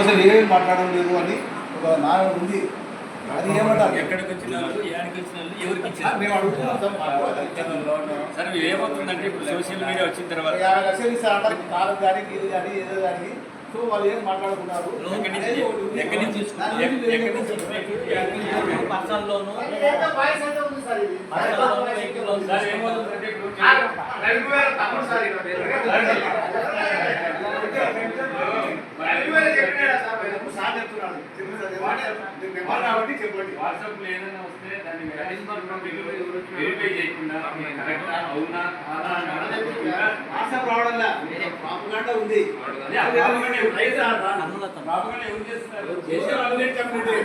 అసలు ఏమేమి మాట్లాడడం లేదు అని ఒక నా ఉంది. అది ఏమంటారు? ఎక్కడికి వచ్చిన వాళ్ళు ఏడికి వచ్చిన వాళ్ళు ఎవరికి మేము అడుగుతున్నాం సార్ ఏమవుతుందంటే ఇప్పుడు సోషల్ మీడియా వచ్చిన తర్వాత. యాభై లక్షలు కానీ ఇది కానీ ఏదో కానీ. సో వాళ్ళు ఏం మాట్లాడుకున్నారు? ఎక్కడి నుంచి? ఎక్కడి నుంచి తీసుకున్నారు? ఎక్క- ఎక్కడి నుంచి? తీసుకున్నారు? పర్సనల్ లోను సార్ ఏమవుతుందంటే ఇప్పుడు చెప్పండి. వాట్సాప్లో ఏదైనా వస్తే దాన్ని వెరిఫై చేయకుండా కరెక్టా అవునా కాదా వాట్సాప్ రావడంలా ప్రాపగాండా ఉంది. ప్రాపగాండా ఏం సమాధానం చెప్పండి.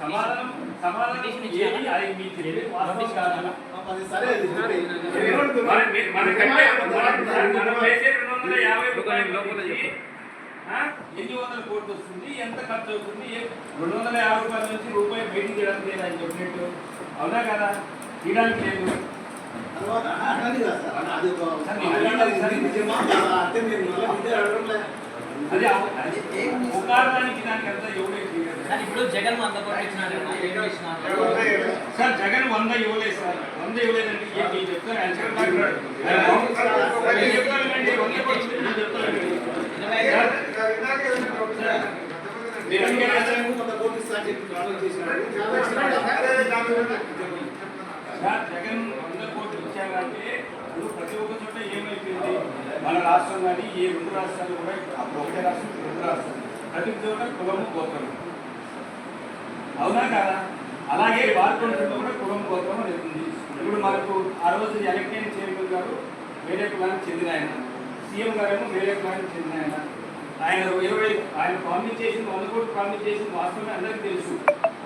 సమాధానం సమాధానం ఏది అది మీకు తెలియదు వాస్తవం కాదా. సరే. మన మీ- వేసే రెండు వందల యాభై రూపాయల ఎన్ని వందల కోట్లు వస్తుంది? ఎంత ఖర్చు అవుతుంది? రెండు వందల యాభై రూపాయల నుంచి రూపాయి బయటికి తీయడానికి లేదు అని చెప్పినట్టు? అవునా కదా? తీయడానికి లేదు. అది ఒక దానికి అంతా తీయలేదు. కానీ ఇప్పుడు జగన్ వంద? సార్ జగన్ వంద ఇవ్వలేదు సార్. వంద ఇవ్వలేదంటే ఏం నేను చెప్తాను ఆయన. సార్ జగన్ వంద కోట్లు ఇచ్చారంటే ఇప్పుడు ప్రతి ఒక్క చోట ఏమైపోయింది? మన రాష్ట్రం కానీ ఏ రెండు రాష్ట్రాలు కూడా అప్పుడు ఒకటే రాష్ట్రం రెండు రాష్ట్రాలు. ప్రతి చోట కులము గోత్రం అవునా కదా? అలాగే భారతదేశంలో కూడా కులం గోత్రం జరుగుతుంది ఇప్పుడు మనకు ఆ రోజు ఎలక్ట్రానిక్ చైర్మన్ గారు వేరే కులానికి చెందిన ఆయన. సీఎం గారేమో వేరే కులానికి చెందిన ఆయన. ఆయన ఇరవై ఆయన ప్రామిస్ చేసింది వంద కోట్లు ప్రామిస్ చేసింది వాస్తవమే అందరికీ తెలుసు.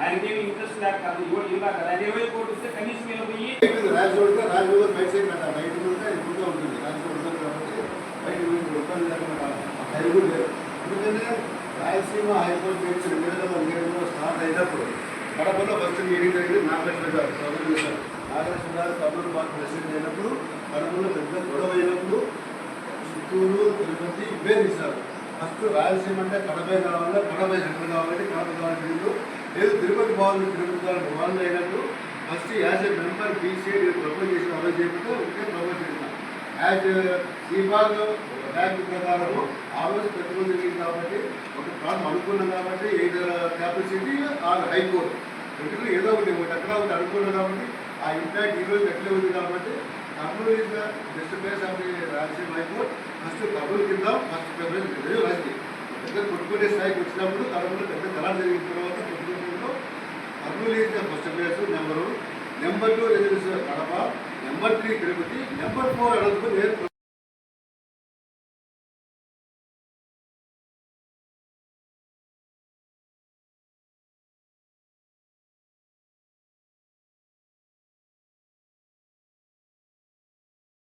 ఆయనకేమి ఇంట్రెస్ట్ లేక కాదు ఇవ్వడం ఇలా కదా. ఆయన ఇరవై కోట్లు ఇస్తే కనీసం మీద పోయి రాజోడ్గా రాజోడ్ బయట సైడ్ పెట్టాలి బయట ఉంటే అది ఉంటుంది రాజోడ్ కాబట్టి బయట వీళ్ళు ఒక్కరు ఎందుకంటే రాయలసీమ హైకోర్టు బెంచ్ రెండు వేల పదిహేడులో స్టార్ట్ అయినప్పుడు కడపలో ఫస్ట్ మీటింగ్ జరిగింది నాగలక్ష్మి గారు చౌదరి గారు నాగలక్ష్మి గారు కర్నూలు మాకు ప్రెసిడెంట్ అయినప్పుడు కడపలో పెద్ద గొడవ అయినప్పుడు చిత్తూరు తిరుపతి ఇవే తీశారు. ఫస్ట్ రాయలసీమ అంటే కడపై కావాలి కడపై సెంటర్ కావాలి కడప కావాలి లేదు తిరుపతి బాగుంది తిరుపతి కావాలి బాగుంది అయినట్టు first as a member BC propose చేసిన అమలు చేయకుండా ఒకే ప్రపోజ్ చేసిన. యాజ్ విభాగ బ్యాంక్ ప్రకారము ఆ రోజు పెట్టుబడి జరిగింది కాబట్టి ఒక ప్రాంతం అనుకున్నాం కాబట్టి ఏదో క్యాపసిటీ ఆ హైకోర్టు. రెండులో ఏదో ఒకటి ఒకటి ఎక్కడ ఒకటి అనుకున్నాం కాబట్టి ఆ ఇంపాక్ట్ ఈ రోజు ఎట్లే ఉంది కాబట్టి Kurnool is the best place of the Rayalaseema high court first Kurnool కింద ఫస్ట్ ప్రిఫరెన్స్ రాజకీయ. పెద్ద కొట్టుకునే స్థాయికి వచ్చినప్పుడు కర్నూలు పెద్ద కళ జరిగిన తర్వాత కొట్టుకునేలో Kurnool is the first place number number two reservation Kadapa. Number three Tirupati. Number four Anantapuram